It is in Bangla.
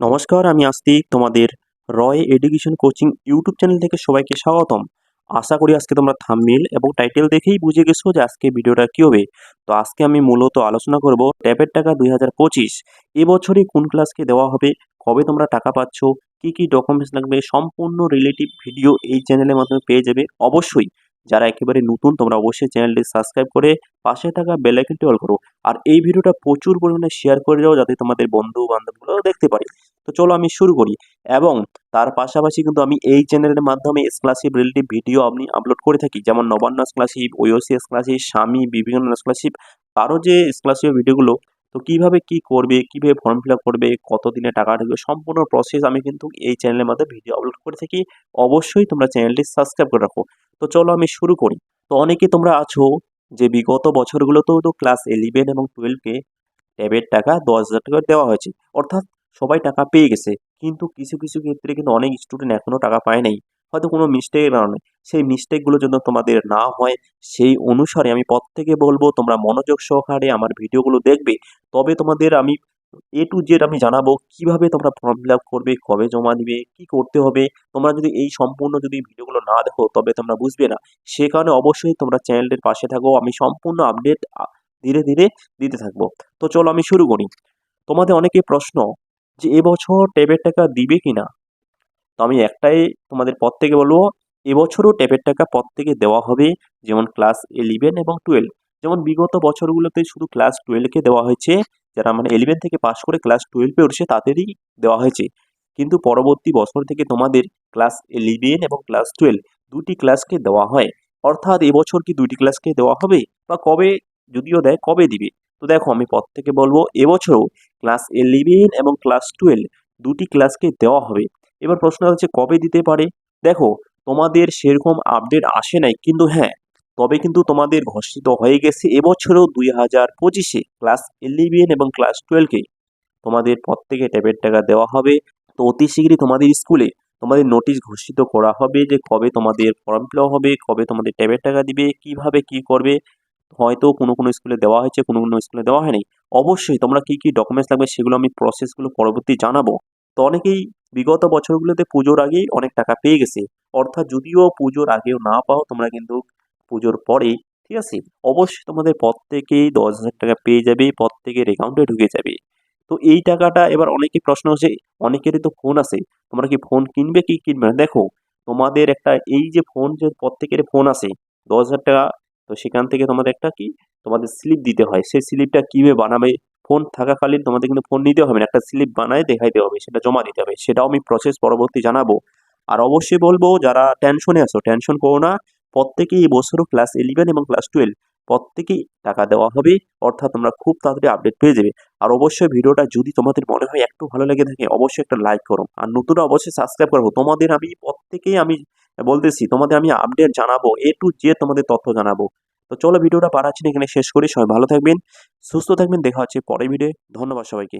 নমস্কার, আমি আস্তিক। তোমাদের Roy education coaching YouTube channel থেকে সবাইকে স্বাগতম। আশা করি আজকে তোমরা থাম্বনেল এবং টাইটেল দেখেই বুঝে গেছো যে আজকে ভিডিওটা কী হবে। তো আজকে আমি মূলত আলোচনা করব ট্যাবের টাকা দুই হাজার পঁচিশ। এবছরে কোন ক্লাসকে দেওয়া হবে, কবে তোমরা টাকা পাচ্ছ, কী কী ডকুমেন্টস লাগবে, সম্পূর্ণ রিলেটিভ ভিডিও এই চ্যানেলের মাধ্যমে পেয়ে যাবে। অবশ্যই যারা একেবারে নতুন, তোমরা অবশ্যই চ্যানেলটি সাবস্ক্রাইব করে পাশে থাকা বেল আইকনটি অল করো। আর এই ভিডিওটা প্রচুর পরিমাণে শেয়ার করে দাও যাতে তোমাদের বন্ধু বান্ধবগুলো দেখতে পারে। তো চলো আমি শুরু করি। এবং তার পাশাপাশি কিন্তু আমি এই চ্যানেলের মাধ্যমে স্কলারশিপ রিলেটিভ ভিডিও আমি আপলোড করে থাকি। যেমন নবান্ন স্কলারশিপ ওইওসি স্কলারশিপ স্বামী, বিভিন্ন স্কলারশিপ আরও যে স্কলারশিপের ভিডিওগুলো তো কীভাবে কি করবে, কীভাবে ফর্ম ফিল করবে কত দিনে টাকা ঢুকবে, সম্পূর্ণ প্রসেস আমি কিন্তু এই চ্যানেলের মাধ্যমে ভিডিও আপলোড করে থাকি। অবশ্যই তোমরা চ্যানেলটি সাবস্ক্রাইব করে রাখো। তো চলো আমি শুরু করি। তো অনেকে তোমরা আছো যে বিগত বছরগুলোতেও তো ক্লাস ইলেভেন এবং টুয়েলভে ট্যাবের টাকা দশ হাজার টাকা দেওয়া হয়েছে। অর্থাৎ সবাই টাকা পেয়ে গেছে। কিন্তু কিছু কিছু ক্ষেত্রে কিন্তু অনেক স্টুডেন্ট এখনও টাকা পায় নাই। হয়তো কোনো মিস্টেকের কারণে। সেই মিস্টেকগুলো যেন তোমাদের না হয়। সেই অনুসারে আমি প্রত্যেকে বলব, তোমরা মনোযোগ সহকারে আমার ভিডিওগুলো দেখবে। তবে তোমাদের আমি এ টু জেড আমি জানাব কীভাবে তোমরা ফর্ম ফিল করবে, কবে জমা দিবে, কি করতে হবে। তোমরা যদি এই সম্পূর্ণ যদি ভিডিওগুলো না দেখো, তবে তোমরা বুঝবে না। সে কারণে অবশ্যই তোমরা চ্যানেলটির পাশে থাকো। আমি সম্পূর্ণ আপডেট ধীরে ধীরে দিতে থাকব। তো চলো আমি শুরু করি। তোমাদের অনেকে প্রশ্ন যে এবছর ট্যাবের টাকা দিবে কি না তো আমি একটাই তোমাদের পর থেকে বলব এবছরও ট্যাবের টাকা প্রত্যেকে দেওয়া হবে যেমন ক্লাস ইলেভেন এবং টুয়েলভ যেমন বিগত বছরগুলোতে শুধু ক্লাস টুয়েলভকে দেওয়া হয়েছে, যারা মানে ইলেভেন থেকে পাশ করে ক্লাস টুয়েলভে উঠছে তাদেরই দেওয়া হয়েছে। কিন্তু পরবর্তী বছর থেকে তোমাদের ক্লাস ইলেভেন এবং ক্লাস টুয়েলভ দুটি ক্লাসকে দেওয়া হয়। অর্থাৎ এবছর কি দুটি ক্লাসকে দেওয়া হবে বা কবে, যদিও দেয় কবে দিবে? তো দেখো আমি প্রত্যেকে বলব, এবছরও ক্লাস ইলেভেন এবং ক্লাস টুয়েলভ দুটি ক্লাসকে দেওয়া হবে। এবার প্রশ্ন হচ্ছে কবে দিতে পারে? দেখো, তোমাদের সেরকম আপডেট আসে নাই, কিন্তু হ্যাঁ তবে কিন্তু তোমাদের ঘোষিত হয়ে গেছে এবছরও দুই হাজার পঁচিশে ক্লাস ইলেভেন এবং ক্লাস টুয়েলভকে তোমাদের প্রত্যেকে ট্যাবের টাকা দেওয়া হবে, তো অতি শীঘ্রই তোমাদের স্কুলে তোমাদের নোটিশ ঘোষিত করা হবে যে কবে তোমাদের ফর্ম ফিল হবে, কবে তোমাদের ট্যাবের টাকা দিবে, কীভাবে কি করবে। হয়তো কোনো কোনো স্কুলে দেওয়া হয়েছে, কোনো কোনো স্কুলে দেওয়া হয়নি। অবশ্যই তোমরা কী কী ডকুমেন্টস লাগবে সেগুলো আমি প্রসেসগুলো পরবর্তী জানাব। তো অনেকেই বিগত বছরগুলোতে পুজোর আগেই অনেক টাকা পেয়ে গেছে। অর্থাৎ যদিও পুজোর আগেও না পাও, তোমরা কিন্তু পুজোর পরেই, ঠিক আছে? অবশ্যই তোমাদের প্রত্যেকেই দশ হাজার টাকা পেয়ে যাবে, প্রত্যেকের অ্যাকাউন্টে ঢুকে যাবে। তো এই টাকাটা এবার অনেকের প্রশ্ন হচ্ছে, অনেকেরই তো ফোন আছে। তোমরা কি ফোন কিনবে, কি কিনবে দেখো, তোমাদের একটা এই যে ফোন যে প্রত্যেকের ফোন আছে, দশ হাজার টাকা তো সেখান থেকে তোমাদের একটা কি? তোমাদের স্লিপ দিতে হয়। সেই স্লিপটা কীভাবে বানাবে? ফোন থাকাকালীন তোমাদের কিন্তু ফোন নিতে হবে না। একটা স্লিপ বানায় দেখাইতে হবে, সেটা জমা দিতে হবে। সেটাও আমি প্রসেস পরবর্তী জানাব। আর অবশ্যই বলব, যারা টেনশনে আছো টেনশন করো না। প্রত্যেকেই এই বছরও ক্লাস ইলেভেন এবং ক্লাস টুয়েলভ প্রত্যেকেই টাকা দেওয়া হবে। অর্থাৎ তোমরা খুব তাড়াতাড়ি আপডেট পেয়ে যাবে। আর অবশ্যই ভিডিওটা যদি তোমাদের মনে হয় একটু ভালো লেগে থাকে, অবশ্যই একটা লাইক করো। আর নতুন অবশ্যই সাবস্ক্রাইব করব তোমাদের আমি, প্রত্যেকেই আমি বলতেছি, তোমাদের আমি আপডেট জানাব এ টু জে তোমাদের তথ্য জানাব। তো চলো ভিডিওটা পারাচ্ছি এখানে শেষ করি। সবাই ভালো থাকবেন, সুস্থ থাকবেন, দেখা হচ্ছে পরে ভিডিও ধন্যবাদ সবাইকে।